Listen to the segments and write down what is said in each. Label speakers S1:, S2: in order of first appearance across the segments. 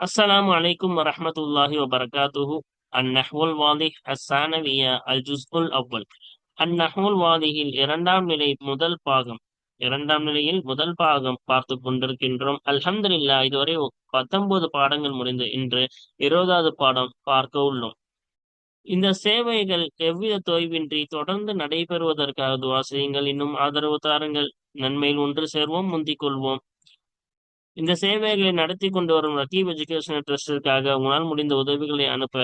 S1: السلام عليكم ورحمة الله وبركاته النحو الواضح الثانوية الجزء الأول النحو الواضح இரண்டாம் நிலை முதல் பாகம். இரண்டாம் நிலையில் முதல் பாகம் பார்த்து கொண்டிருக்கின்றோம். அல்ஹம்துலில்லா இதுவரை பத்தொன்பது பாடங்கள் முடிந்து இன்று இருபதாவது பாடம் பார்க்க உள்ளோம். இந்த சேவைகள் எவ்வித தொய்வின்றி தொடர்ந்து நடைபெறுவதற்காக துவா செய்யுங்கள். இன்னும் ஆதரவு தாருங்கள். நன்மையில் ஒன்று சேர்வோம் முந்திக் கொள்வோம். இந்த சேவைகளை நடத்தி கொண்டு வரும் ரகீப் எஜுகேஷன் ட்ரஸ்டிற்காக உங்களால் முடிந்த உதவிகளை அனுப்ப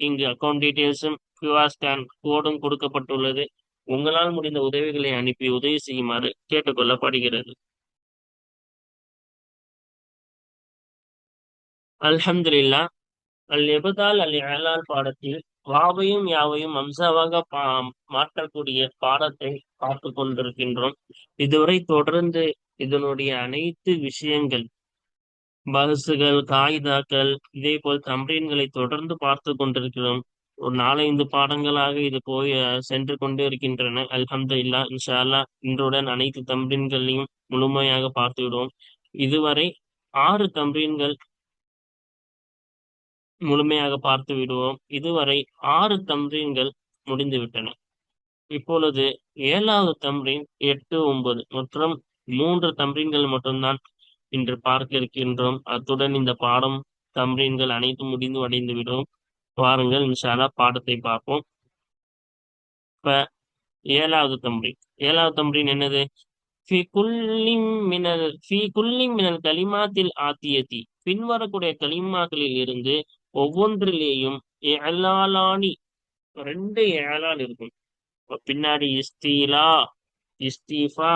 S1: இங்கு அக்கௌண்ட் டீட்டெயில்ஸும் கியூஆர் ஸ்கேன் கோடும் கொடுக்கப்பட்டுள்ளது. உங்களால் முடிந்த உதவிகளை அனுப்பி உதவி செய்யுமாறு கேட்டுக்கொள்ளப்படுகிறது. அல்ஹம்துல்லா அல் எபதால் அல் ஏலால் பாடத்தில் வாவையும் யாவையும் அம்சாவாக பா மாற்றக்கூடிய பாடத்தை பார்த்து கொண்டிருக்கின்றோம் இதுவரை தொடர்ந்து இதனுடைய அனைத்து விஷயங்கள் பஸ்ஸுகள் காகிதாக்கள் இதே போல் தம்ரீன்களை தொடர்ந்து பார்த்து கொண்டிருக்கிறோம். ஒரு நாலஞ்சு பாடங்களாக இது போய் சென்று கொண்டே இருக்கின்றன. அல்ஹம்து இல்லா இன்ஷா அல்லா இன்றுடன் அனைத்து தம்ரீன்களையும் முழுமையாக பார்த்து விடுவோம் இதுவரை ஆறு தம்ரீன்கள் முழுமையாக பார்த்து விடுவோம். இதுவரை ஆறு தம்ரீன்கள் முடிந்துவிட்டன இப்பொழுது ஏழாவது தம்ரீன் எட்டு ஒன்பது. மற்றும் மூன்று தம்ரீன்கள் மட்டும்தான் இன்று பார்க்க இருக்கின்றோம் அத்துடன் இந்த பாடம் தம்ரீன்கள் அனைத்தும் முடிந்து அடைந்து விடும் வாருங்கள் இன்ஷாலா பாடத்தை பார்ப்போம். இப்ப ஏழாவது தம்ரீன் ஏழாவது தம்ரீன் என்னது? ஃபி குல்லிம் மினல் ஃபி குல்லிம் மினல் கலிமாத்தில் ஆத்தியத்தி பின்வரக்கூடிய கலிமாக்களில் இருந்து ஒவ்வொன்றிலேயும் ஏலாலானி ரெண்டு ஏலால் இருக்கும். பின்னாடி இஸ்தீலா இஸ்தீஃபா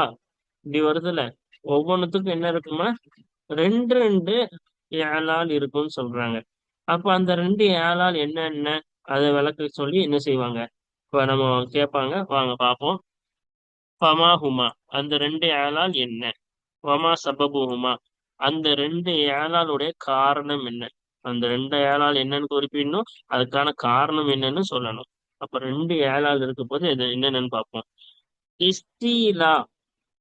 S1: இப்படி வருதுல்ல ஒவ்வொன்றுத்துக்கும் என்ன இருக்குமா ரெண்டு ரெண்டு ஏழால் இருக்கும்னு சொல்றாங்க. அப்ப அந்த ரெண்டு ஏழால் என்னென்ன அதை விளக்க சொல்லி என்ன செய்வாங்க? இப்ப நம்ம கேட்பாங்க. வாங்க பார்ப்போம். பமா ஹுமா. அந்த ரெண்டு ஏழால் என்ன? வமா சபபு ஹுமா. அந்த ரெண்டு ஏழாலுடைய காரணம் என்ன? அந்த ரெண்டு ஏழால் என்னன்னு குறிப்பிடணும். அதுக்கான காரணம் என்னன்னு சொல்லணும். அப்ப ரெண்டு ஏழால் இருக்க போது என்னென்னு பார்ப்போம். இஸ்தீலா.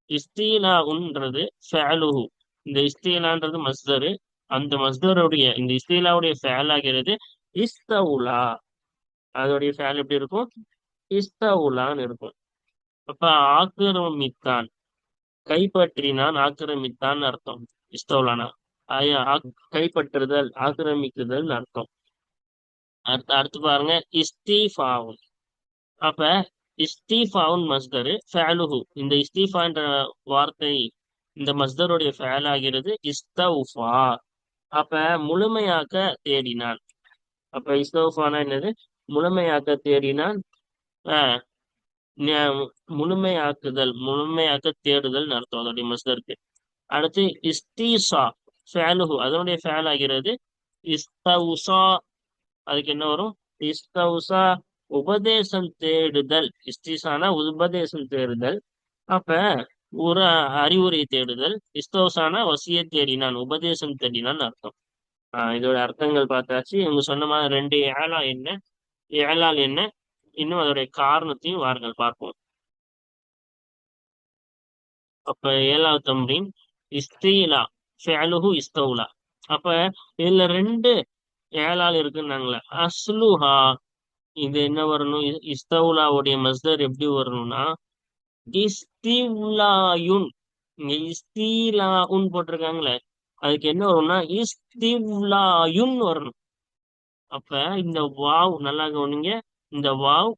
S1: இஸ்தீலாகுன்றது ஃபேலுஹு இந்த இஸ்தீலான்றது மஸ்தரு. அந்த மஸ்தருடைய இந்த இஸ்தீலாவுடைய ஃபேல் ஆகிறது இஸ்தவுலா. அதோடைய ஃபேல் எப்படி இருக்கும்? இஸ்தவுலான்னு இருக்கும். அப்ப ஆக்கிரமித்தான். கைப்பற்றினான் ஆக்கிரமித்தான் அர்த்தம். இஸ்தவுலானா. கைப்பற்றுதல் ஆக்கிரமிக்குதல் அர்த்தம். அடுத்து அடுத்து பாருங்க. இஸ்தீஃபாவும் அப்ப இஸ்தீஃபாவுன் மஸ்தரு ஃபேலுஹு இந்த இஸ்தீஃபா என்ற வார்த்தை இந்த மஸ்தருடைய ஃபேல் ஆகிறது இஸ்தவுஃபா அப்ப முழுமையாக்க தேடினான். அப்ப இஸ்தவுஃபானா என்னது? முழுமையாக்க தேடினான். முழுமையாக்குதல் முழுமையாக்க தேடுதல் அர்த்தம் அதோடைய மஸ்தருக்கு. அடுத்து இஸ்தீசா ஃபேலுஹு அதனுடைய ஃபேல் ஆகிறது இஸ்தவுசா அதுக்கு என்ன வரும்? இஸ்தவுசா உபதேசம் தேடுதல் இஸ்திசானா உபதேசம் தேடுதல். அப்ப ஒரு அறிவுரை தேடுதல் இஸ்தோசானா வசிய தேடினான் உபதேசம் தேடினான் அர்த்தம். ஆஹ் இதோட அர்த்தங்கள் பார்த்தாச்சு. இவங்க சொன்ன மாதிரி ரெண்டு ஏழா என்ன ஏழால் என்ன இன்னும் அதோடைய காரணத்தையும் வாருங்கள் பார்ப்போம். அப்ப ஏழாவது தம்ரீன் இஸ்தீலா ஃபேலுஹு இஸ்தவுலா அப்ப இதுல ரெண்டு ஏழால் இருக்குன்னாங்களே அஸ்லுஹா இது என்ன வரணும்? இஸ்தவுலாவுடைய மஸ்தர் எப்படி வரணும்னா இஸ்திவ்லாயுன் இங்க இஸ்தீலாவுன் போட்டிருக்காங்களே அதுக்கு என்ன வரும்னா இஸ்திவ்லாயுன் வரணும். அப்ப இந்த வாவ் நல்லா கவனிங்க இந்த வாவ்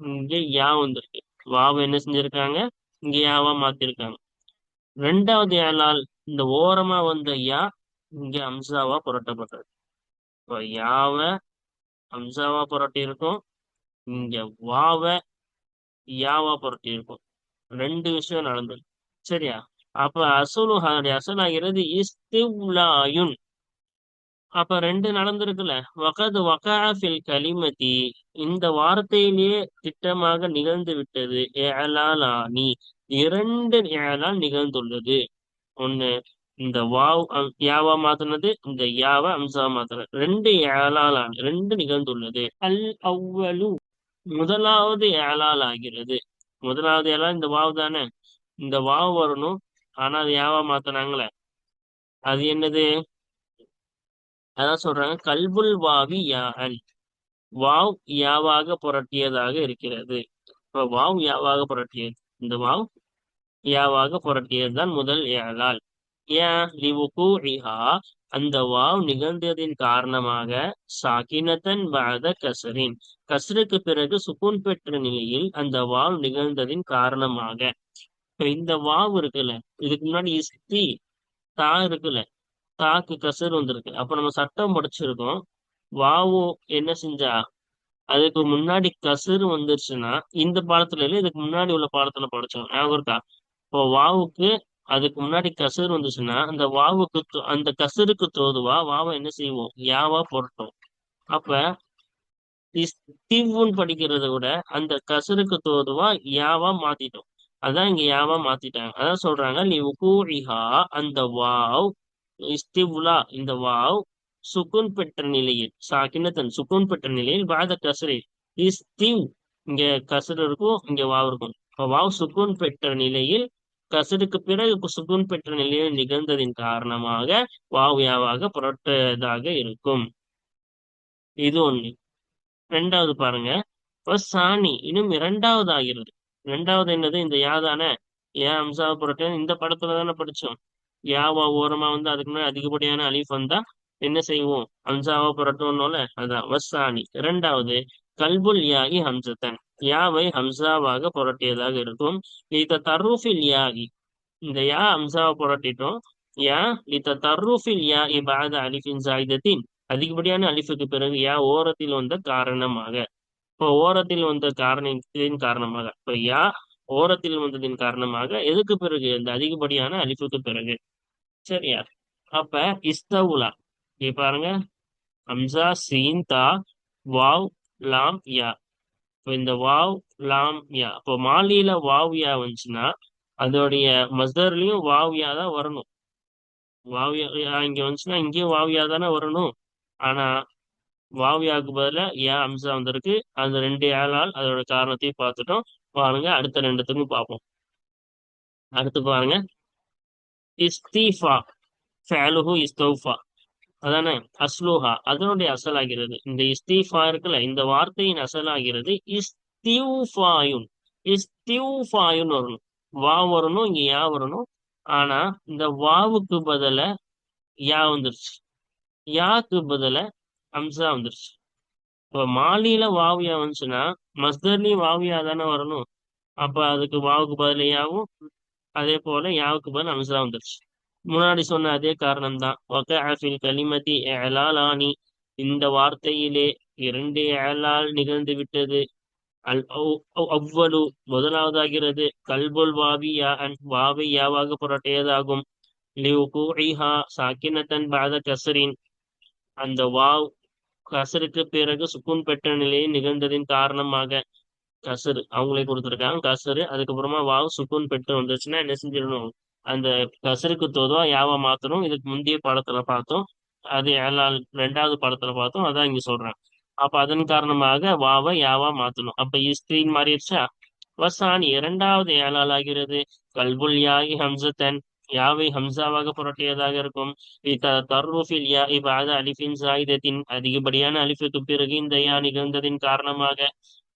S1: இங்க யா வந்திருக்கு. வாவ் என்ன செஞ்சிருக்காங்க? இங்க யாவா மாத்திருக்காங்க. ரெண்டாவது ஏழால் இந்த ஓரமா வந்த யா இங்க அம்சாவா புரட்டப்பட்டது. இப்போ யாவ அம்சாவா புரட்டி இருக்கும். இங்க வாவ யாவா புரட்டி இருக்கும். ரெண்டு விஷயம் நடந்தது. சரியா? அப்ப அசுலு அசலாகிறது இஸ்திவ்லாயுன். அப்ப ரெண்டு நடந்திருக்குல்ல. வகது வகாஃபில் கலிமதி. இந்த வார்த்தையிலேயே திட்டமாக நிகழ்ந்து விட்டது. ஏலாலானி இரண்டு ஏலால் நிகழ்ந்துள்ளது. ஒண்ணு இந்த வாவ் யாவா மாத்தினது இந்த யாவா அம்சா மாத்தினது ரெண்டு ஏலால் ரெண்டு நிகழ்ந்துள்ளது. அல் அவ்வளு முதலாவது ஏலால் ஆகிறது. முதலாவது ஏழால் இந்த வாவ் தானே? இந்த வாவ் வரணும். ஆனா அது யாவா மாத்தினாங்களே? அது என்னது? அதான் சொல்றாங்க கல்புல் வாவி யான். வாவ் யாவாக புரட்டியதாக இருக்கிறது. வாவ் யாவாக புரட்டியது? இந்த வாவ் யாவாக புரட்டியது தான் முதல் ஏழால். ஏன்? லிவுகூஇஹா. அந்த வாவ் நிகழ்ந்ததின் காரணமாக சாக்கினத்தன் பாத கசரின் கசருக்கு பிறகு சுகூன் பெற்ற நிலையில் அந்த வாவ் நிகழ்ந்ததின் காரணமாக. இப்ப இந்த வாவ் இருக்குல்ல இதுக்கு முன்னாடி இஸ்தி தா இருக்குல்ல தாக்கு கசர் வந்திருக்கு. அப்ப நம்ம சட்டம் படிச்சிருக்கோம். வாவு என்ன செஞ்சா அதுக்கு முன்னாடி கசரு வந்துருச்சுன்னா இந்த பாடத்துல இல்ல இதுக்கு முன்னாடி உள்ள பாடத்துல படிச்சோம். ஞாபகம் இருக்கா? இப்போ வாவுக்கு அதுக்கு முன்னாடி கசர் வந்துச்சுன்னா அந்த வாவுக்கு அந்த கசருக்கு தோதுவா வாவை என்ன செய்வோம்? யாவா போட்டோம் அப்ப தீவுன்னு படிக்கிறத விட அந்த கசருக்கு தோதுவா யாவா மாத்திட்டோம். அதான் இங்க யாவா மாத்திட்டாங்க. அதான் சொல்றாங்க நீ உகூஇஹா அந்த வாவ் இஸ்திவுலா இந்த வாவ் சுக்குன் பெற்ற நிலையில் சாக்கினத்தன் சுக்குன் பெற்ற நிலையில் பாத கசரி. இஸ்திவ் இங்க கசர் இருக்கும் இங்க வாவ் இருக்கும். வாவ் சுக்குன் பெற்ற நிலையில் கசருக்கு பிறகு சுகுன் பெற்ற நிலையில் நிகழ்ந்ததின் காரணமாக வாவ் யாவாக புரட்டதாக இருக்கும். இது ஒண்ணு. ரெண்டாவது பாருங்க. சாணி இன்னும் இரண்டாவது ஆகிறது இரண்டாவது என்னது? இந்த யாதான. ஏன் அம்சாவை புரட்ட இந்த படத்துல தானே படிச்சோம். யாவா ஓரமா வந்து அதுக்கு முன்னாடி அதிகப்படியான அலிஃப் வந்தா என்ன செய்வோம்? அம்சாவா புரட்டணும்ல அதான். வசானி இரண்டாவது கல்புல் யாகி ஹம்சத்தன். யாவை ஹம்சாவாக புரட்டியதாக இருக்கும். இந்த தர்ரூஃபில் யாகி. இந்த யா ஹம்சாவை புரட்டிட்டோம். யா இந்த தர்ரூஃபில் யா இபாத அலிஃபின் சாயுதத்தின். அதிகப்படியான அலிஃபுக்கு பிறகு யா ஓரத்தில் வந்த காரணமாக. இப்போ ஓரத்தில் வந்த காரணத்தின் காரணமாக. இப்போ யா ஓரத்தில் வந்ததின் காரணமாக எதுக்கு பிறகு? இந்த அதிகப்படியான அலிஃபுக்கு பிறகு. சரியா? அப்ப இஸ்தவுலா. இங்க பாருங்க. ஹம்சா சீன் தா வாவ் லாம் யா. இப்போ இந்த வாவ் லாம் யா இப்போ மாலியில வாவ் யா வந்துச்சுன்னா அதோடைய மஸ்தர்லயும் வாவ் யா தான் வரணும். வாவ் யா இங்க வந்துச்சுன்னா இங்கேயும் வாவ் யா தானே வரணும். ஆனா வாவியாவுக்கு பதிலா யா அம்சா வந்திருக்கு. அந்த ரெண்டு ஏழால் அதோட காரணத்தையும் பார்த்துட்டோம். பாருங்க அடுத்த ரெண்டுத்துக்கும் பார்ப்போம். அடுத்து பாருங்க. இஸ்தீஃபா. ஃபேலுஹு இஸ்தௌஃபா. அதானே? அஸ்லோஹா அதனுடைய அசலாகிறது. இந்த இஸ்தீஃபா இருக்குல்ல இந்த வார்த்தையின் அசலாகிறது. இஸ்தியூஃபாயுன். இஸ்தியூஃபாயுன் வரணும். வா வரணும் இங்க யா வரணும். ஆனா இந்த வாவுக்கு பதில யா வந்துருச்சு. யாக்கு பதில அம்சா வந்துருச்சு. இப்போ மாலியில வாவியா வந்துச்சுன்னா மஸ்தர்லயும் வாவியா தானே வரணும். அப்ப அதுக்கு வாவுக்கு பதில யாவும் அதே போல யாவுக்கு பதில் அம்சா வந்துருச்சு. முன்னாடி சொன்ன அதே காரணம் தான் ஒகாஃபில் கலிமதி ஏலாலானி இந்த வார்த்தையிலே இரண்டு ஏலால் நிகழ்ந்து விட்டது. அல் அவ்வளவு முதலாவதாகிறது. கல்புல் வாவியா அன் வாவை யாவாக புரட்டியதாகும். லிவுகூஇஹா சாக்கினத்தன் பாத கசரின் அந்த வாவ் கசருக்கு பிறகு சுக்குன் பெற்ற நிலையில் நிகழ்ந்ததின் காரணமாக கசரு அவங்களே கொடுத்துருக்காங்க. கசரு அதுக்கப்புறமா வாவ் சுக்குன் பெற்று வந்துச்சுன்னா என்ன செஞ்சிடணும்? அந்த கசருக்கு தோதுவா யாவா மாத்தணும்? இதுக்கு முந்தைய படத்துல பார்த்தோம். அது ஏழாள் ரெண்டாவது படத்துல பார்த்தோம். அதான் இங்க சொல்றேன். அப்ப அதன் காரணமாக வாவை யாவா மாத்தணும்? அப்ப இஸ்திரின் மாறிடுச்சா? வசான் இரண்டாவது ஏழாள் ஆகிறது. கல்புல் யாகி ஹம்சத்தன். யாவை ஹம்சாவாக புரட்டியதாக இருக்கும். தர்ருஃபில் யா இபாத அலிஃபின் சாயுதத்தின் அதிகப்படியான அலிஃபுக்கு பிறகு இந்த யா நிகழ்ந்ததின் காரணமாக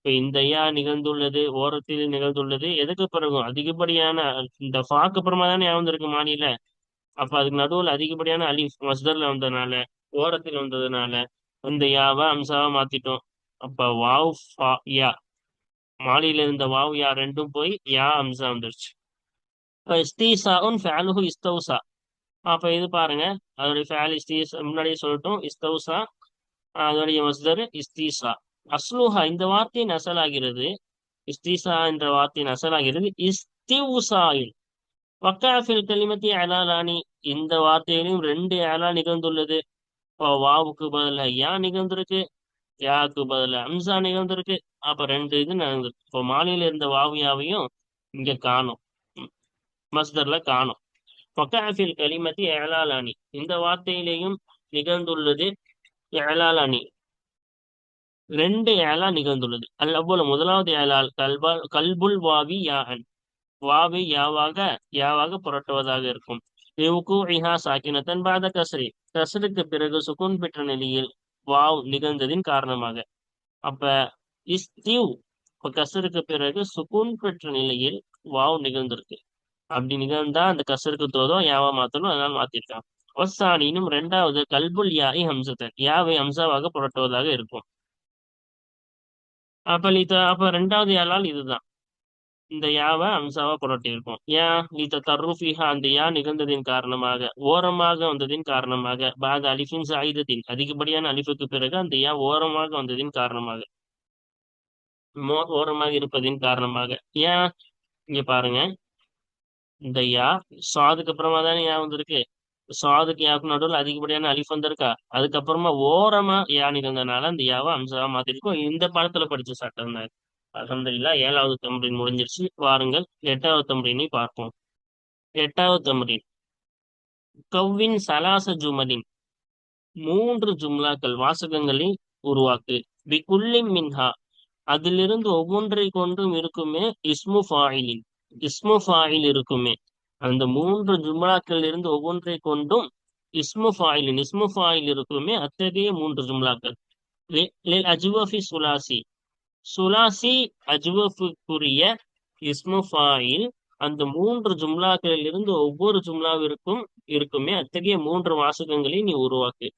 S1: இப்ப இந்த யா நிகழ்ந்துள்ளது ஓரத்தில் நிகழ்ந்துள்ளது எதுக்கு பிறகு அதிகப்படியான இந்த ஃபாக்கு அப்புறமா தானே யா வந்திருக்கு மாநில. அப்ப அதுக்கு நடுவில் அதிகப்படியான அலி மஸ்தர்ல வந்ததுனால ஓரத்தில் வந்ததுனால இந்த யாவை அம்சாவா மாத்திட்டோம். அப்ப வாவ் ஃபா யா. மாலியில இருந்த வாவ் யா ரெண்டும் போய் யா அம்சா வந்துருச்சு. இப்போ இஸ்தீசாவும் ஃபேலுஹு இஸ்தௌசா. அப்ப இது பாருங்க அதோடைய ஃபேல் இஸ்தீஸ் முன்னாடியே சொல்லட்டும் இஸ்தௌசா அதோடைய மஸ்தர் இஸ்தீசா அஸ்லுஹா இந்த வார்த்தையின் அசலாகிறது இஸ்திசா என்ற வார்த்தையின் அசலாகிறது இஸ்திவுசாயில். வக்காஃபில் கலிமத்தி அலாலானி இந்த வார்த்தையிலும் ரெண்டு அலா நிகழ்ந்துள்ளது. இப்போ வாவுக்கு பதில யா நிகழ்ந்திருக்கு யாவுக்கு பதில அம்சா நிகழ்ந்திருக்கு. அப்ப ரெண்டு இது நடந்திருக்கு இப்போ மாலையில இருந்த வாவு யாவையும் இங்க காணும். மஸ்தர்ல காணும். வக்காஃபில் கலிமத்தி ஏலாலானி இந்த வார்த்தையிலையும் நிகழ்ந்துள்ளது ஏலாலானி ரெண்டு ஏலா நிகழ்ந்துள்ளது. அல் அவ்வளவு முதலாவது ஏலால் கல்பா கல்புல் வாவி யாகன். வாவி யாவாக யாவாக புரட்டுவதாக இருக்கும். சாக்கினத்தன் பாத கசரி கசருக்கு பிறகு சுகுன் பெற்ற நிலையில் வாவ் நிகழ்ந்ததின் காரணமாக. அப்ப இஸ்திவ் இப்ப கசருக்கு பிறகு சுகுன் பெற்ற நிலையில் வாவ் நிகழ்ந்திருக்கு. அப்படி நிகழ்ந்தா அந்த கசருக்கு தோதும் யாவா மாத்தணும் அதனால மாத்திருக்கான். ஒசானினும் ரெண்டாவது கல்புல் யாய் ஹம்சத்தன். யாவை ஹம்சாவாக புரட்டுவதாக இருக்கும். அப்ப லித்த அப்ப ரெண்டாவது யாழால் இதுதான். இந்த யாவை அம்சாவா புரட்டியிருக்கும் ஏன் லித்த தர்ருஃபிஹா அந்த யா நிகழ்ந்ததின் காரணமாக ஓரமாக வந்ததின் காரணமாக பாத அலிஃபின் சாயுதத்தின் அதிகப்படியான அலிஃபுக்கு பிறகு அந்த யா ஓரமாக வந்ததின் காரணமாக மோ ஓரமாக இருப்பதின் காரணமாக. ஏன் இங்க பாருங்க. இந்த யா சாதுக்கு அப்புறமா தானே யா வந்திருக்கு. சாதுக்கு யாவுக்கு நடுவில் அதிகப்படியான அலிஃப் வந்திருக்கா? அதுக்கப்புறமா ஓரமா யா இருந்தனால அந்த யாவை அம்சாவா மாத்திருக்கும். இந்த படத்துல படிச்ச சட்டம் தான் அலமதுல்லா ஏழாவது தம்ரின் முடிஞ்சிருச்சு. வாருங்கள் எட்டாவது தம்ரினை பார்ப்போம். எட்டாவது தம்ரின் கவ்வின் சலாச ஜுமலின் மூன்று ஜும்லாக்கள் வாசகங்களை உருவாக்கு. பிகுல்லி மின்ஹா. அதிலிருந்து ஒவ்வொன்றை கொண்டும் இருக்குமே இஸ்மு ஃபாயிலின். இஸ்மு ஃபாயில் இருக்குமே. அந்த மூன்று ஜும்லாக்கள் இருந்து ஒவ்வொன்றை கொண்டும் இஸ்மு ஃபாயிலின் இஸ்மு ஃபாயில் இருக்குமே அத்தகைய மூன்று ஜும்லாக்கள். அஜுவஃபி சுலாசி. சுலாசி அஜுவஃபுக்குரிய இஸ்மு ஃபாயில் அந்த மூன்று ஜும்லாக்களில் இருந்து ஒவ்வொரு ஜும்லாவிற்கும் இருக்குமே அத்தகைய மூன்று வாசகங்களை நீ உருவாக்கு.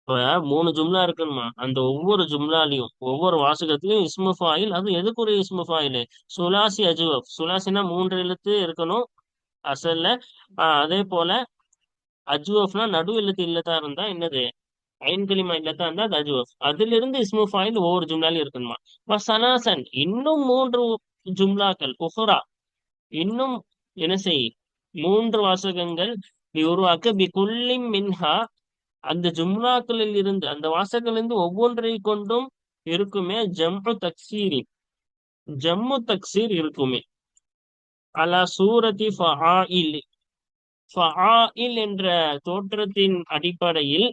S1: இப்ப மூணு ஜும்லா இருக்கணுமா அந்த ஒவ்வொரு ஜும்லாலையும் ஒவ்வொரு வாசகத்திலையும் இஸ்மு ஃபாயில். அது எதுக்குரிய இஸ்மு ஃபாயில்? சுலாசி அஜுவப் சுலாசினா மூன்று எழுத்து இருக்கணும். அசல்ல அதே போல அஜுவஃப்னா நடு இல்லத்து இல்லத்தா இருந்தா என்னது? ஐன் இல்லத்தா இருந்தா அது அஜுவஃப் அதுல இருந்து இஸ்மு ஃபாயில் ஒவ்வொரு ஜும்லாலையும் இருக்கணுமா சனாசன் இன்னும் மூன்று ஜும்லாக்கள் உஹுரா இன்னும் என்ன செய்? மூன்று வாசகங்கள் நீ உருவாக்க பி குல்லி மின்ஹா அந்த ஜும்லாக்களில் இருந்து அந்த வாசகங்களிலிருந்து ஒவ்வொன்றை கொண்டும் இருக்குமே ஜம்மு தக்சீரி ஜம்மு தக்சீர் இருக்குமே. அலா சூரதி என்ற தோற்றத்தின் அடிப்படையில்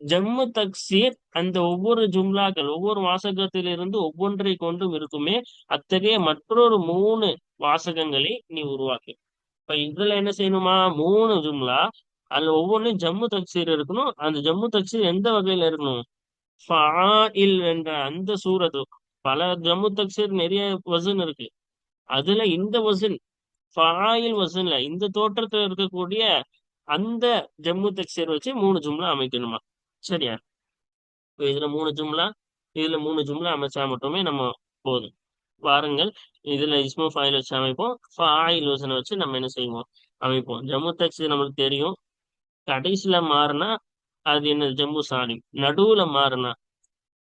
S1: ஜம்மு தக்சீர் அந்த ஒவ்வொரு ஜும்லாக்கள் ஒவ்வொரு வாசகத்திலிருந்து ஒவ்வொன்றை கொண்டும் இருக்குமே அத்தகைய மற்றொரு மூணு வாசகங்களை நீ உருவாக்கு. இப்ப இதுல என்ன செய்யணுமா? மூணு ஜும்லா அதுல ஒவ்வொன்றும் ஜம்மு தக்சீர் இருக்கணும். அந்த ஜம்மு தக்சீர் எந்த வகையில இருக்கணும்? என்ற அந்த சூரத்து. பல ஜம்மு தக்சீர் நிறைய வசன் இருக்கு. அதுல இந்த வசன் ஃபாயில் வசன்ல இந்த தோற்றத்துல இருக்கக்கூடிய அந்த ஜம்மு தக்சீர் வச்சு மூணு ஜும்லா அமைக்கணுமா? சரியா? இதுல மூணு ஜும்லா இதுல மூணு ஜும்லா அமைச்சா மட்டுமே நம்ம போதும். வாருங்கள் இதுல இஸ்மு ஃபாயில் வச்சு அமைப்போம் ஃபாயில் வசனை வச்சு நம்ம என்ன செய்வோம்? அமைப்போம். ஜம்மு தக்சீர் நம்மளுக்கு தெரியும். கடைசியில மாறினா அது என்ன ஜம்மு சாலிம். நடுவுல மாறினா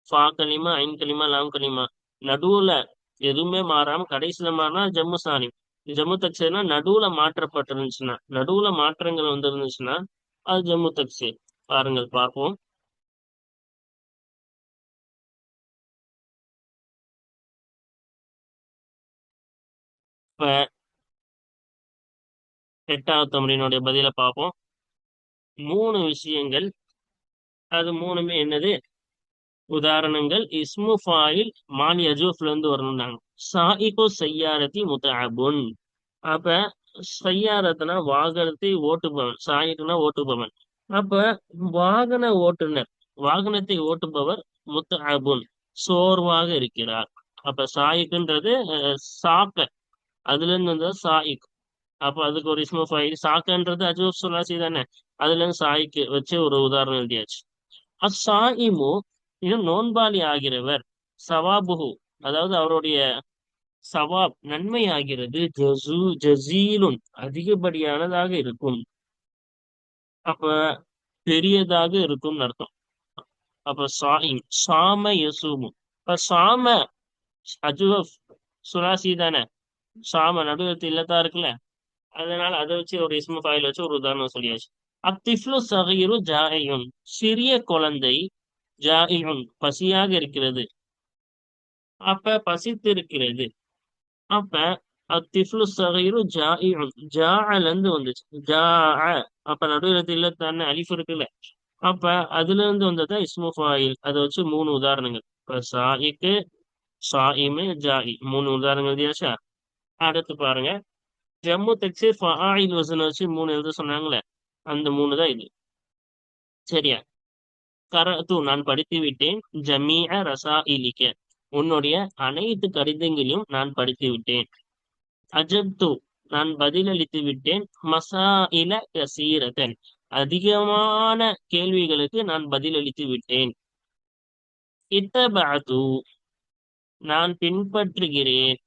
S1: ஃபா களிமா ஐன் களிமா லாம் களிமா நடுவுல எதுவுமே மாறாம கடைசியில மாறினா ஜம்மு சாணி. ஜம்மு தக்சேனா நடுவுல மாற்றப்பட்டிருந்துச்சுன்னா நடுவுல மாற்றங்கள் வந்திருந்துச்சுன்னா அது ஜம்மு தக்சே பாருங்கள் பார்ப்போம். இப்ப எட்டாவது தமிழினுடைய பதில பார்ப்போம். மூணு விஷயங்கள். அது மூணுமே என்னது? உதாரணங்கள் இஸ்மு ஃபாயில் மால் யஜூஃப்ல இருந்து வரணும்னாங்க. சாயிகோ செய்யாரத்தி முத்தாபுன் அப்ப சையாரத்னா வாகனத்தை ஓட்டுபவன். சாயிக்குனா ஓட்டுபவன். அப்ப வாகன ஓட்டுநர் வாகனத்தை ஓட்டுபவர் முத்தாபுன் சோர்வாக இருக்கிறார். அப்ப சாயிக்குன்றது சாக்க. அதுல இருந்து வந்தது சாயிக் அப்ப அதுக்கு ஒரு இஸ்மு ஃபாயில். சாக்கன்றது அஜூப் சுலாசி தானே அதுல இருந்து சாய்க்கு வச்சு ஒரு உதாரணம் எழுதியாச்சு. அசாயிமு இன்னும் நோன்பாளி ஆகிறவர் சவாபுகு அதாவது அவருடைய சவாப் நன்மை ஆகிறது ஜசு ஜசீலும் அதிகப்படியானதாக இருக்கும். அப்ப பெரியதாக இருக்கும் அர்த்தம். அப்ப சாயிம் சாம யசுமும் இப்ப சாம அஜுவப் சுராசி தானே? சாம நடுவத்து இல்லத்தா இருக்குல்ல? அதனால அதை வச்சு ஒரு இஸ்மு ஃபைல் வச்சு ஒரு உதாரணம் சொல்லியாச்சு. அத்திஃப்லு சகீரு ஜாகையும் சிறிய குழந்தை ஜாயுன் பசியாக இருக்கிறது. அப்ப பசித்து இருக்கிறது அப்ப அத்திஃப்லு சகீரு ஜாயுன் ஜால இருந்து வந்துச்சு. ஜா அப்ப நடுவில் இல்ல தானே அலிஃப் இருக்குல்ல. அப்ப அதுல இருந்து வந்ததா இஸ்மு ஃபாயில். அதை வச்சு மூணு உதாரணங்கள். இப்ப சாயிக்கு சாயிமு ஜாயி மூணு உதாரணங்கள் எழுதியாச்சா? அடுத்து பாருங்க. ஜம்மு தக்சீர் ஃபாயில் வசன வச்சு மூணு எழுத சொன்னாங்களே. அந்த மூணு தான் இது. சரியா? கரத்து நான் படித்து விட்டேன் ஜமீஅ ரசா இலிக்க உன்னுடைய அனைத்து கடிதங்களையும் நான் படித்து விட்டேன் அஜப்து நான் பதிலளித்து விட்டேன் மசாயில கசீரதன். அதிகமான கேள்விகளுக்கு நான் பதிலளித்து விட்டேன் இத்தபாது நான் பின்பற்றுகிறேன்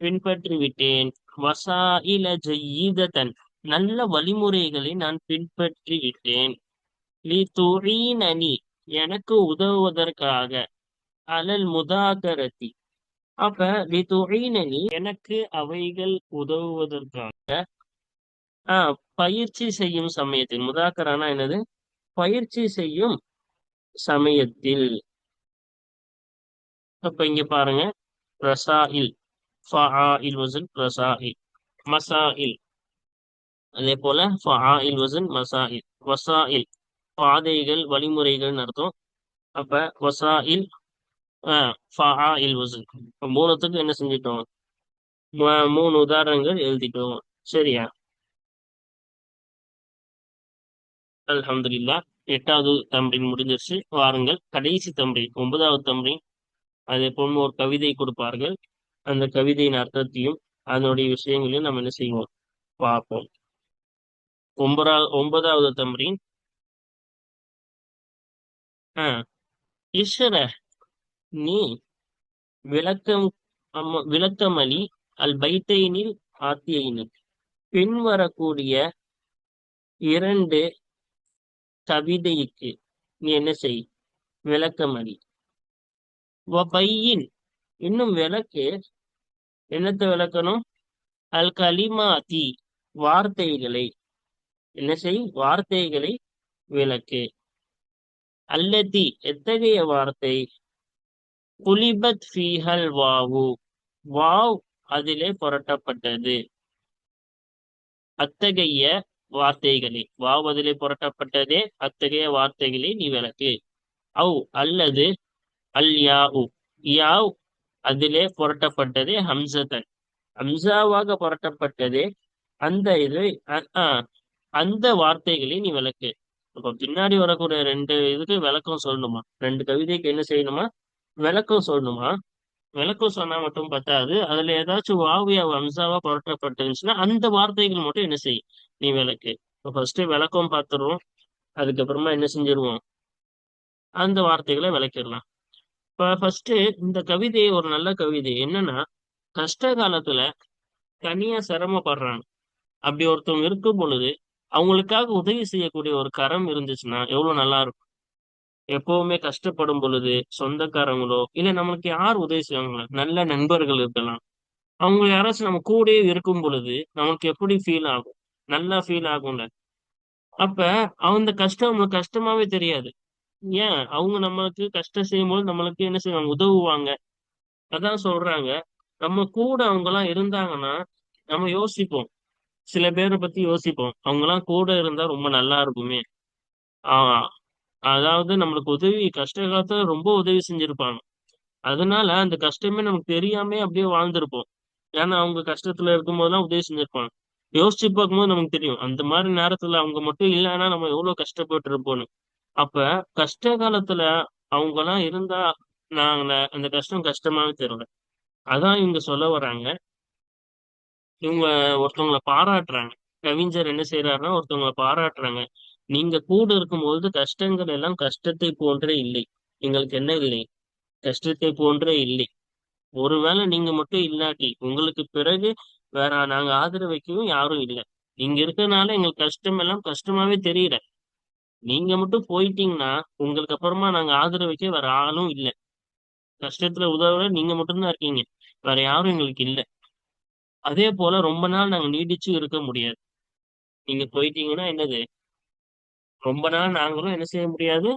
S1: பின்பற்றி விட்டேன் வசாயில ஜெயீததன் நல்ல வழிமுறைகளை நான் பின்பற்றி விட்டேன் லி துழீனனி எனக்கு உதவுவதற்காக. அலல் முதாகரத்தி அப்ப லி துழீனனி எனக்கு அவைகள் உதவுவதற்காக. ஆஹ் பயிற்சி செய்யும் சமயத்தில் முதாக்கரானா என்னது? பயிற்சி செய்யும் சமயத்தில். அப்ப இங்க பாருங்க. ரசாயில். ஃபாஇல் வசன் ரசாயில். மசாயில். அதே போல ஃபாஇல் வசன் மசாயில். வசாயில். பாதைகள் வழிமுறைகள் அர்த்தம் அப்ப வசாயில் இல் வசன் மூணுத்துக்கு என்ன செஞ்சிட்டோம்? மூணு உதாரணங்கள் எழுதிட்டோம். சரியா? அலமதுல்லா எட்டாவது தம்ரின் முடிஞ்சிருச்சு. வாருங்கள். கடைசி தம்பி ஒன்பதாவது தம்பி. அதே போல் ஒரு கவிதை கொடுப்பார்கள். அந்த கவிதையின் அர்த்தத்தையும் அதனுடைய விஷயங்களையும் நம்ம என்ன செய்வோம்? பார்ப்போம். ஒன்பதாவது ஒன்பதாவது தம்ரின் ஈஸ்வர நீ விளக்கம் விளக்கமளி அல் பைத்தைனில் ஆத்தியினில் பின்வரக்கூடிய இரண்டு கவிதைக்கு நீ என்ன செய்? விளக்கமளி. பையின் இன்னும் விளக்கு என்னத்தை விளக்கணும்? அல் கலிமாதி வார்த்தைகளை. என்ன செய்? வார்த்தைகளை விளக்கு. அல்லதி எத்தகைய வார்த்தை? குலிபத் ஃபீஹல் வாவு. வாவ் அதிலே புரட்டப்பட்டது. அத்தகைய வார்த்தைகளே. வாவ் அதிலே புரட்டப்பட்டதே அத்தகைய வார்த்தைகளை நீ விளக்கு. அவ் அல்லது அல் யாவு. யாவ் அதிலே புரட்டப்பட்டதே ஹம்சதன். ஹம்சாவாக புரட்டப்பட்டதே அந்த இது அந்த வார்த்தைகளை நீ விளக்கு. அப்ப பின்னாடி வரக்கூடிய ரெண்டு இதுக்கு விளக்கம் சொல்லணுமா? ரெண்டு கவிதைக்கு என்ன செய்யணுமா? விளக்கம் சொல்லணுமா? விளக்கம் சொன்னா மட்டும் பத்தாது. அதுல ஏதாச்சும் வாவியா அம்சாவா புரட்டப்பட்டுருந்துச்சுன்னா அந்த வார்த்தைகள் மட்டும் என்ன செய்யும் நீ விளக்கு. இப்போ ஃபர்ஸ்ட் விளக்கம் பார்த்துருவோம் அதுக்கப்புறமா என்ன செஞ்சிருவோம்? அந்த வார்த்தைகளை விளக்கிடலாம். இப்ப ஃபர்ஸ்ட் இந்த கவிதை ஒரு நல்ல கவிதை. என்னன்னா கஷ்ட காலத்துல தனியா சிரமப்படுறாங்க. அப்படி ஒருத்தவங்க இருக்கும் பொழுது அவங்களுக்காக உதவி செய்யக்கூடிய ஒரு கரம் இருந்துச்சுன்னா எவ்வளவு நல்லா இருக்கும்? எப்பவுமே கஷ்டப்படும் பொழுது சொந்தக்காரங்களோ இல்ல நம்மளுக்கு யார் உதவி செய்வாங்களோ? நல்ல நண்பர்கள் இருக்கலாம். அவங்க யாராச்சும் நம்ம கூடயே இருக்கும் பொழுது நம்மளுக்கு எப்படி ஃபீல் ஆகும்? நல்லா ஃபீல் ஆகும்ல. அப்ப அந்த கஷ்டம் நம்மளுக்கு கஷ்டமாவே தெரியாது. ஏன்? அவங்க நம்மளுக்கு கஷ்டம் செய்யும்போது நம்மளுக்கு என்ன செய்வாங்க? உதவுவாங்க. அதான் சொல்றாங்க. நம்ம கூட அவங்க எல்லாம் இருந்தாங்கன்னா நம்ம யோசிப்போம். சில பேரை பத்தி யோசிப்போம். அவங்க எல்லாம் கூட இருந்தா ரொம்ப நல்லா இருக்குமே. ஆஹ் அதாவது நம்மளுக்கு உதவி கஷ்ட காலத்துல ரொம்ப உதவி செஞ்சிருப்பாங்க. அதனால அந்த கஷ்டமே நமக்கு தெரியாம அப்படியே வாழ்ந்திருப்போம். ஏன்னா அவங்க கஷ்டத்துல இருக்கும் போதெல்லாம் உதவி செஞ்சிருப்பாங்க. யோசிச்சு பார்க்கும்போது நமக்கு தெரியும். அந்த மாதிரி நேரத்துல அவங்க மட்டும் இல்லைன்னா நம்ம எவ்வளவு கஷ்டப்பட்டு இருப்போம்னு. அப்ப கஷ்ட காலத்துல அவங்க எல்லாம் இருந்தா நாங்க அந்த கஷ்டம் கஷ்டமாவே தெரியல அதான் இவங்க சொல்ல வராங்க. இவங்க ஒருத்தவங்களை பாராட்டுறாங்க. கவிஞர் என்ன செய்யறாருன்னா ஒருத்தவங்களை பாராட்டுறாங்க. நீங்க கூட இருக்கும்போது கஷ்டங்கள் எல்லாம் கஷ்டத்தை போன்றே இல்லை. எங்களுக்கு என்ன இல்லை கஷ்டத்தை போன்றே இல்லை. ஒருவேளை நீங்க மட்டும் இல்லாட்டி உங்களுக்கு பிறகு வேற நாங்க ஆதரவு வைக்கவும் யாரும் இல்லை. நீங்க இருக்கிறதுனால எங்களுக்கு கஷ்டம் எல்லாம் கஷ்டமாவே தெரியல. நீங்க மட்டும் போயிட்டீங்கன்னா உங்களுக்கு அப்புறமா நாங்க ஆதரவு வைக்க வேற ஆளும் இல்லை. கஷ்டத்துல உதவ நீங்க மட்டும்தான் இருக்கீங்க. வேற யாரும் எங்களுக்கு இல்லை. அதே போல ரொம்ப நாள் நாங்க நீடிச்சு இருக்க முடியாது. நீங்க போயிட்டீங்கன்னா என்னது? ரொம்ப நாள் நாங்களும் என்ன செய்ய முடியாது?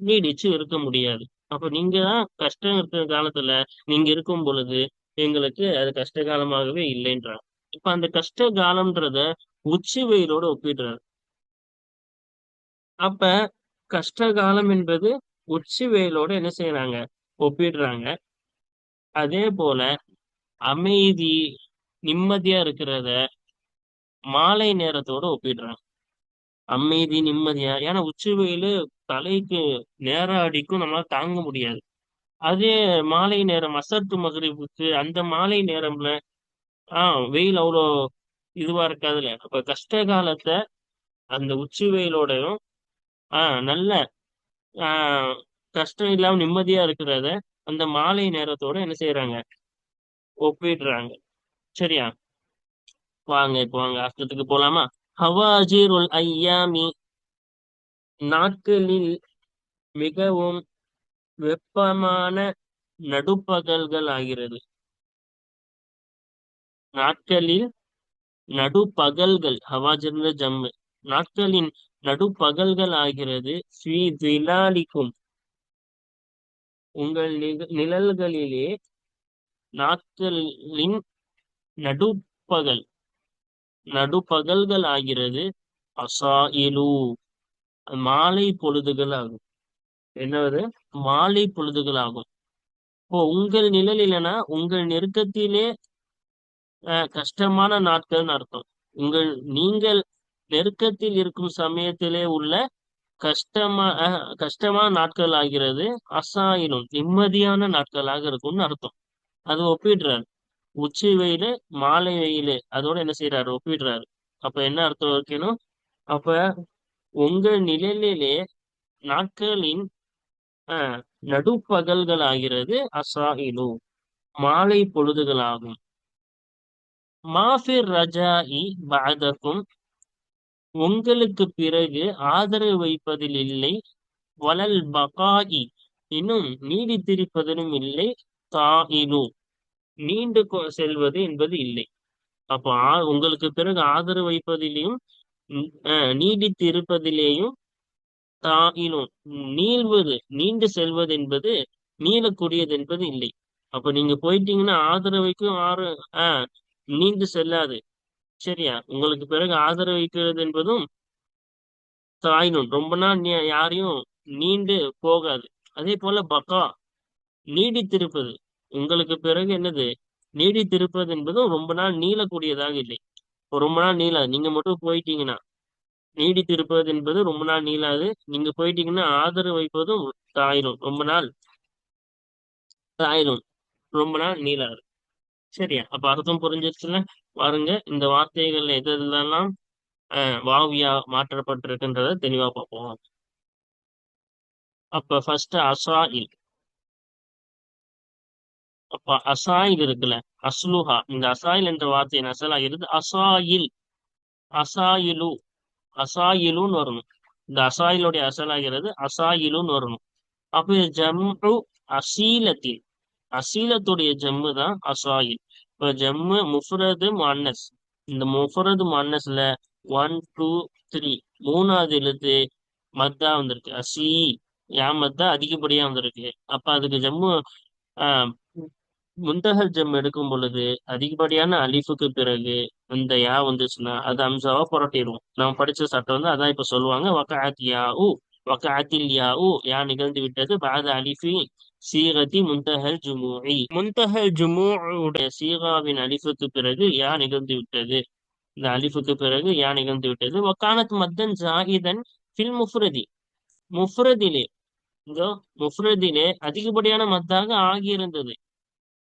S1: நீடிச்சு இருக்க முடியாது. அப்ப நீங்க தான் கஷ்டம் இருக்கிற காலத்துல நீங்க இருக்கும் பொழுது எங்களுக்கு அது கஷ்ட காலமாகவே இல்லைன்றாங்க. இப்ப அந்த கஷ்ட காலம்ன்றத உச்சி வெயிலோட ஒப்பிடுறாரு. அப்ப கஷ்ட காலம் என்பது உச்சி வெயிலோட என்ன செய்யறாங்க ஒப்பிடுறாங்க. அதே போல அமைதி நிம்மதியா இருக்கிறத மாலை நேரத்தோட ஒப்பிடுறாங்க அமைதி நிம்மதியா ஏன்னா உச்சி வெயிலு தலைக்கு நேரம் அடிக்கும் நம்மளால தாங்க முடியாது. அதே மாலை நேரம் அசர்த்து மகிழ்வுக்கு அந்த மாலை நேரம்ல ஆஹ் வெயில் அவ்வளோ இதுவா இருக்காதுல்ல. அப்ப கஷ்ட காலத்தை அந்த உச்சி வெயிலோடையும் ஆஹ் நல்ல ஆஹ் கஷ்டம் இல்லாம நிம்மதியா இருக்கிறத அந்த மாலை நேரத்தோட என்ன செய்யறாங்க ஒப்பிடுறாங்க. சரியா? வாங்க இப்போ வாங்க அர்த்தத்துக்கு போலாமா? ஹவாஜிருல் ஐயாமி. நாட்களில் மிகவும் வெப்பமான நடுப்பகல்கள் ஆகிறது. நாட்களில் நடுப்பகல்கள் ஹவாஜிர்ல ஜம்மு. நாட்களின் நடுப்பகல்கள் ஆகிறது. ஸ்ரீ திலாலிக்கும் உங்கள் நிழல்களிலே நாட்களின் நடுப்பகல். நடுப்பகல்கள் ஆகிறது அசாயிலு மாலை பொழுதுகள் ஆகும் என்னது? மாலை பொழுதுகள் ஆகும் இப்போ உங்கள் நிழல் இல்லைன்னா உங்கள் நெருக்கத்திலே கஷ்டமான நாட்கள்னு அர்த்தம். உங்கள் நீங்கள் நெருக்கத்தில் இருக்கும் சமயத்திலே உள்ள கஷ்டமா கஷ்டமான நாட்கள் ஆகிறது அசாயிலும் நிம்மதியான நாட்களாக இருக்கும்னு அர்த்தம். அது ஒப்பிடுறாரு. உச்சி வெயிலு மாலை வெயிலு. அதோட என்ன செய்யறாரு ஒப்பிடுறாரு. அப்ப என்ன அர்த்தம் வைக்கணும் அப்ப உங்கள் நிழலிலே நாட்களின் நடுப்பகல்கள் ஆகிறது அசாயிலு. மாலை பொழுதுகளாகும். மாஃபிர் ரஜாஇ பாதக்கும் உங்களுக்கு பிறகு ஆதரவு வைப்பதில் இல்லை. வளல் பகாயி இன்னும் நீடித்திருப்பதிலும் இல்லை. தாயினு நீண்டு செல்வது என்பது இல்லை. அப்போ உங்களுக்கு பிறகு ஆதரவு வைப்பதிலேயும் நீடித்து இருப்பதிலேயும் தாயினும் நீள்வது நீண்டு செல்வது என்பது நீளக்கூடியது என்பது இல்லை. அப்ப நீங்க போயிட்டீங்கன்னா ஆதரவைக்கும் ஆறு ஆஹ் நீண்டு செல்லாது. சரியா? உங்களுக்கு பிறகு ஆதரவு வைக்கிறது என்பதும் தாயினும். ரொம்ப நாள் யாரையும் நீண்டு போகாது. அதே போல பக்கா நீடித்திருப்பது. உங்களுக்கு பிறகு என்னது? நீடித்திருப்பது என்பதும் ரொம்ப நாள் நீளக்கூடியதாக இல்லை. ரொம்ப நாள் நீளாது. நீங்க மட்டும் போயிட்டீங்கன்னா நீடித்திருப்பது என்பது ரொம்ப நாள் நீளாது. நீங்க போயிட்டீங்கன்னா ஆதரவு வைப்பதும் தாயிரும். ரொம்ப நாள் தாயிரும். ரொம்ப நாள் நீளாது. சரியா? அப்ப அர்த்தம் புரிஞ்சிருச்சுல பாருங்க இந்த வார்த்தைகள் எது எதெல்லாம் வாவியா மாற்றப்பட்டிருக்குன்றத தெளிவா பார்ப்போம். அப்ப ஃபர்ஸ்ட் அசாயில். அப்ப அசாயில் இருக்குல்ல அஸ்லுஹா. இந்த அசாயில் என்ற வார்த்தையின் அசலாகிறது அசாயில். அசாயிலு. அசாயிலுன்னு வரணும். இந்த அசாயிலுடைய அசலாகிறது அசாயிலுன்னு வரணும். அப்ப ஜம்மு அசீலத்தில். அசீலத்துடைய ஜம்மு தான் அசாயில். இப்ப ஜம்மு முஃபரது மன்னஸ் இந்த முஃபரது மன்னஸ்ல ஒன் டூ த்ரீ. மூணாவது எழுத்து மத்தா வந்திருக்கு. அசி. யா மத்தா அதிகப்படியா வந்திருக்கு. அப்ப அதுக்கு ஜம்மு முந்தகர் ஜம் எடுக்கும் பொழுது அதிகப்படியான அலிஃபுக்கு பிறகு அந்த யா வந்துச்சுன்னா அது அம்சாவா புரட்டிடுவோம் நம்ம படிச்ச சட்டம் வந்து அதான் இப்ப சொல்லுவாங்க வக்காத் யா உ வக்காத்தில் யா உ யா நிகழ்ந்து விட்டது பாத அலிஃபி சீகதி முந்தஹல் ஜுமூஇ. முந்தஹல் ஜுமூடைய சீகாவின் அலிஃபுக்கு பிறகு யா நிகழ்ந்து விட்டது. இந்த அலிஃபுக்கு பிறகு யா நிகழ்ந்து விட்டது. வக்கானத் மத்தன் ஜாகிதன் ஃபில் முஃப்ரதி. முஃப்ரதிலே இங்கோ முஃப்ரதிலே அதிகப்படியான மத்தாக ஆகியிருந்தது.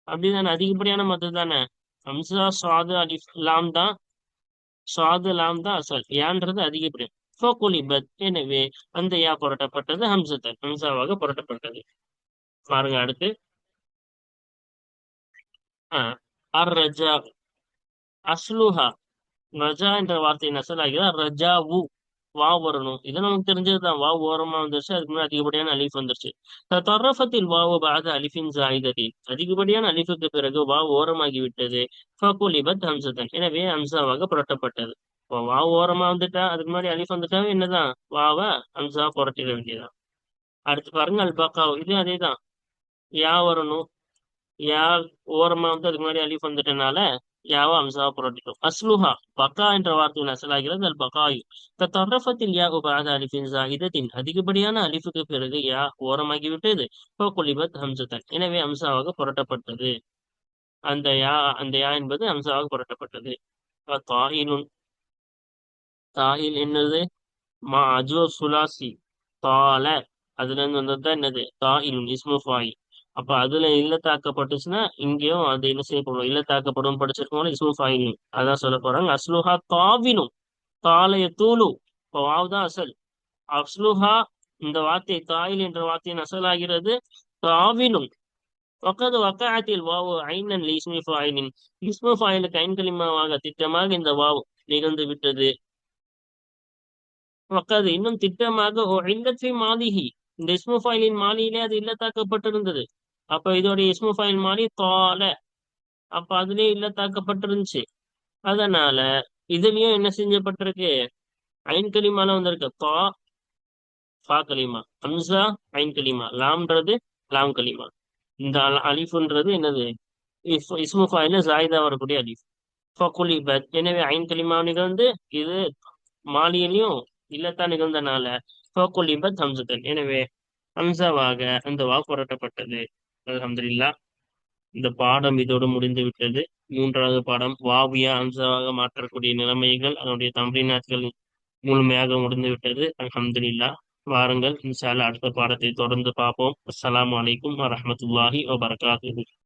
S1: அப்படிதானே? அதிகப்படியான மதம் தானே ஹம்சா சுவாது அலி லாம் தான் சுவாது லாம் தான் அசல் யான்றது அதிகப்படியும் ஃபோகுலிபத். எனவே அந்த யா புரட்டப்பட்டது ஹம்சத்தன். ஹம்சாவாக புரட்டப்பட்டது. பாருங்க அடுத்து. அர் ரஜா அஸ்லுஹா. ரஜா என்ற வார்த்தையின் அசலாகிறது ரஜா உ. வா வரணும். இது நமக்கு தெரிஞ்சதுதான். வா ஓரமா வந்துருச்சு. அதுக்கு முன்னாடி அதிகப்படியான அலிஃப் வந்துருச்சு. தரஃபத்தில் வாவு பாத அலிஃபின் ஜாயிதத்தின் அதிகப்படியான அலிஃபுக்கு பிறகு வா ஓரமாகி விட்டது. ஃபகுலிபத் ஹம்சதன். எனவே ஹம்சாவாக புரட்டப்பட்டது. இப்போ வா ஓரமா வந்துட்டா அதுக்கு முன்னாடி அலிஃப் வந்துட்டா என்னதான்? வாவ ஹம்சா புரட்டிட வேண்டியதான் அடுத்து பாருங்க அல்பாக்கா இது அதே தான் யா வரணும். யார் ஓரமா வந்து அதுக்கு முன்னாடி அலிஃப் வந்துட்டனால யாவோ அம்சாவா புரட்டிட்டோம். அஸ்லுஹா பக்கா என்ற வார்த்தையின் அசலாகிறது அல் பகாயு தரஃபத்தில் யா உபாத அலிஃபின் ஜாகிதத்தின் அதிகப்படியான அலிஃபுக்கு பிறகு யா ஓரமாகிவிட்டது. ஃபோகுலிபத் ஹம்சத்தன். எனவே அம்சாவாக புரட்டப்பட்டது. அந்த யா அந்த யா என்பது அம்சாவாக புரட்டப்பட்டது. தாயிலுன் தாயில் என்னது? மா அஜோ சுலாசி. தால. அதுல இருந்து வந்ததுதான் என்னது? தாயிலுன் இஸ்மு ஃபாயில். அப்ப அதுல இல்ல தாக்கப்பட்டுச்சுன்னா இங்கேயும் அது என்ன செய்யப்படும் இல்லத்தாக்கப்படும் படிச்சிருக்கோம் இஸ்மு ஃபாயிலும் அதான் சொல்ல போறாங்க. அஸ்லுஹா தாவினும் தாலைய தூளு. இப்போ வாவ் தான் அசல். அஸ்லுஹா இந்த வார்த்தை தாயில் என்ற வார்த்தையின் அசல் ஆகிறது தாவினும். வக்கது வக்காத்தில் வாவு ஐனன் இஸ்மி ஃபாயிலின். இஸ்மு ஃபாயிலுக்கு ஐன் திட்டமாக இந்த வாவ் நிகழ்ந்து விட்டது. வக்கது இன்னும் திட்டமாக ஓ இல்லத்தை இந்த இஸ்மு ஃபாயிலின் மாலியிலே அது இல்லத்தாக்கப்பட்டிருந்தது. அப்ப இதோட இஸ்மு ஃபாயில் மாலி அப்போ அப்ப இல்ல தாக்கப்பட்டிருந்துச்சி அதனால இதுலயும் என்ன செஞ்சப்பட்டிருக்கு? ஐன் கலிமால வந்திருக்கு. தா ஃபா கலிமா ஹம்சா ஐன் கலிமா லாம்ன்றது லாம் கலிமா இந்த அல்- அலிஃபுன்றது என்னது? இஸ்- இஸ்மு ஃபாயில ஜாயிதா வரக்கூடிய அலிஃப். ஃபகுலிபத் எனவே ஐன் கலிமா நிகழ்ந்து இது மாலியிலையும் இல்லத்தான் நிகழ்ந்தனால ஃபகுலிபத் ஹம்சத்தன். எனவே ஹம்சாவாக அந்த வா புரட்டப்பட்டது. அலமதுல்லா இந்த பாடம் இதோடு முடிந்து விட்டது மூன்றாவது பாடம் வாவியா ஹம்சாவாக மாற்றக்கூடிய நிலைமைகள் அதனுடைய தம்ரீனாட்கள் முழுமையாக முடிந்து விட்டது வாருங்கள் இன்ஷா அடுத்த பாடத்தை தொடர்ந்து பார்ப்போம். அஸ்லாம் அலைக்கும் வரமத்துல்லாஹி வபர்காத்து